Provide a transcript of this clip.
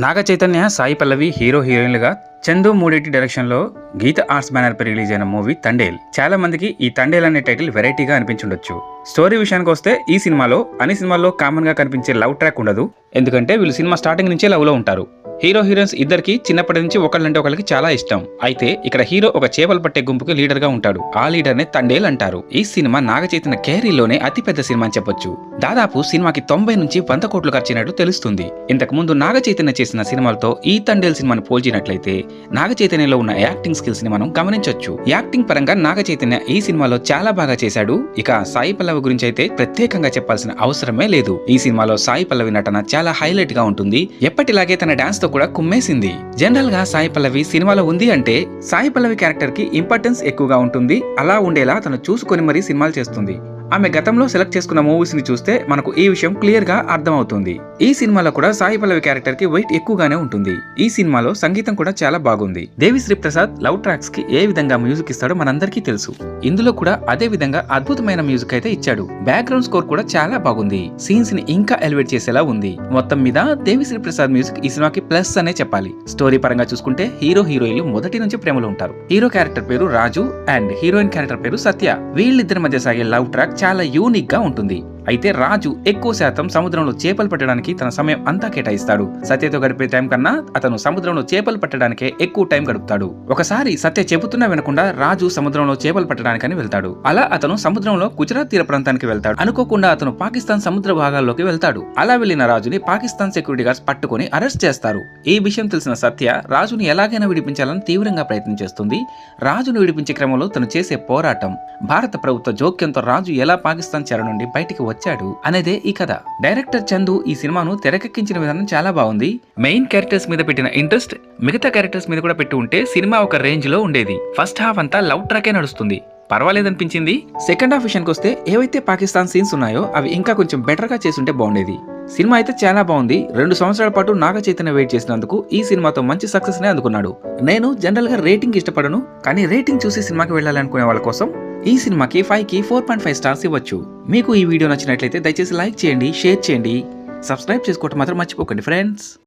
నాగ Chaitanya Sai Pallavi hero హీరోయిన్లుగా చందు మూడేటి డైరెక్షన్లో Geetha arts banner పై రిలీజ్ అయిన మూవీ తండేల్. చాలా మందికి ఈ తండేల్ అనే టైటిల్ వెరైటీగా అనిపించుండొచ్చు. స్టోరీ విషయానికి వస్తే ఈ సినిమాలో అన్ని సినిమాల్లో కామన్గా కనిపించే లవ్ ట్రాక్ ఉండదు. ఎందుకంటే వీళ్ళు సినిమా స్టార్టింగ్ నుంచే లవ్లో ఉంటారు. హీరో హీరోయిన్స్ ఇద్దరికి చిన్నప్పటి నుంచి ఒకళ్ళంటే ఒకరికి చాలా ఇష్టం. అయితే ఇక్కడ హీరో ఒక చేపలు పట్టే గుంపుకి లీడర్గా ఉంటాడు. ఆ లీడర్ నే తండేల్ అంటారు. ఈ సినిమా నాగచైతన్య కెరీర్లోనే అతిపెద్ద సినిమా అని చెప్పొచ్చు. దాదాపు సినిమాకి తొంభై నుంచి వంద కోట్లు ఖర్చైనట్టు తెలుస్తుంది. ఇంతకు ముందు నాగచైతన్య చేసిన సినిమాలతో ఈ తండేల్ సినిమాను పోల్చినట్లయితే నాగ చైతన్యలో ఉన్న యాక్టింగ్ స్కిల్స్ని మనం గమనించవచ్చు యాక్టింగ్ పరంగా నాగ చైతన్య ఈ సినిమాలో చాలా బాగా చేశాడు. ఇక సాయి పల్లవి గురించి అయితే ప్రత్యేకంగా చెప్పాల్సిన అవసరమే లేదు. ఈ సినిమాలో సాయి పల్లవి నటన చాలా హైలైట్గా ఉంటుంది. ఎప్పటిలాగే తన డాన్స్తో కూడా కుమ్మేసింది. జనరల్గా సాయి పల్లవి సినిమాలో ఉంది అంటే సాయి పల్లవి క్యారెక్టర్కి ఇంపార్టెన్స్ ఎక్కువగా ఉంటుంది. అలా ఉండేలా తను చూసుకొని మరీ సినిమాలు చేస్తుంది. ఆమె గతంలో సెలెక్ట్ చేసుకున్న మూవీస్ని చూస్తే మనకు ఈ విషయం క్లియర్గా అర్థమవుతుంది. ఈ సినిమాలో కూడా సాయి పల్లవి క్యారెక్టర్కి వెయిట్ ఎక్కువగానే ఉంటుంది. ఈ సినిమాలో సంగీతం కూడా చాలా బాగుంది. దేవిశ్రీ ప్రసాద్ లవ్ ట్రాక్స్కి ఏ విధంగా మ్యూజిక్ ఇస్తాడో మనందరికీ తెలుసు. ఇందులో కూడా అదే విధంగా అద్భుతమైన మ్యూజిక్ అయితే ఇచ్చాడు. బ్యాక్గ్రౌండ్ స్కోర్ కూడా చాలా బాగుంది. సీన్స్ని ఇంకా ఎలివేట్ చేసేలా ఉంది. మొత్తం మీద దేవిశ్రీ ప్రసాద్ మ్యూజిక్ ఈ సినిమాకి ప్లస్ అనే చెప్పాలి. స్టోరీ పరంగా చూసుకుంటే హీరో హీరోయిన్లు మొదటి నుంచి ప్రేమలో ఉంటారు. హీరో క్యారెక్టర్ పేరు రాజు అండ్ హీరోయిన్ క్యారెక్టర్ పేరు సత్య. వీళ్ళిద్దరి మధ్య సాగే లవ్ ట్రాక్ చాలా యూనిక్గా ఉంటుంది. అయితే రాజు ఎక్కువ శాతం సముద్రంలో చేపలు పట్టడానికి తన సమయం అంతా కేటాయిస్తాడు. సత్యతో గడిపే టైం కన్నా అతను సముద్రంలో చేపలు పట్టడానికే ఎక్కువ టైం గడుపుతాడు. ఒకసారి సత్య చెబుతున్నా వినకుండా రాజు సముద్రంలో చేపలు పట్టడానికని వెళ్తాడు. అలా అతను సముద్రంలో గుజరాత్ తీర ప్రాంతానికి వెళ్తాడు. అనుకోకుండా అతను పాకిస్తాన్ సముద్ర భాగాల్లోకి వెళ్తాడు. అలా వెళ్ళిన రాజుని పాకిస్తాన్ సెక్యూరిటీ గార్డ్స్ పట్టుకొని అరెస్ట్ చేస్తారు. ఈ విషయం తెలిసిన సత్య రాజుని ఎలాగైనా విడిపించాలని తీవ్రంగా ప్రయత్నం చేస్తుంది. రాజును విడిపించే క్రమంలో తను చేసే పోరాటం. భారత ప్రభుత్వ జోక్యంతో రాజు ఎలా పాకిస్తాన్ చెర నుండి బయటికి వచ్చాడు అనేదే ఈ కథ. డైరెక్టర్ చందు ఈ సినిమాను తెరకెక్కించిన విధానం చాలా బాగుంది. మెయిన్ క్యారెక్టర్స్ మీద పెట్టిన ఇంట్రెస్ట్ మిగతా క్యారెక్టర్స్ మీద కూడా పెట్టి ఉంటే సినిమా ఒక రేంజ్లో ఉండేది. ఫస్ట్ హాఫ్ అంతా లవ్ ట్రాకే నడుస్తుంది. పర్వాలేదనిపించింది? సెకండ్ హాఫ్ విషయానికి వస్తే ఏవైతే పాకిస్తాన్ సీన్స్ ఉన్నాయో అవి ఇంకా కొంచెం బెటర్గా చేసుంటే బాగుండేది. సినిమా అయితే చాలా బాగుంది. రెండు సంవత్సరాల పాటు నాగ చైతన్య వెయిట్ చేసినందుకు ఈ సినిమాతో మంచి సక్సెస్ నే అందుకున్నాడు. నేను జనరల్గా రేటింగ్ ఇష్టపడను కానీ రేటింగ్ చూసి సినిమాకి వెళ్ళాలనుకునే వాళ్ళ కోసం ఈ సినిమాకి ఫైవ్కి ఫోర్ పాయింట్ ఫైవ్ స్టార్స్ ఇవ్వచ్చు. మీకు ఈ వీడియో నచ్చినట్లయితే దయచేసి లైక్ చేయండి షేర్ చేయండి. సబ్స్క్రైబ్ చేసుకోవటం మాత్రం మర్చిపోకండి ఫ్రెండ్స్.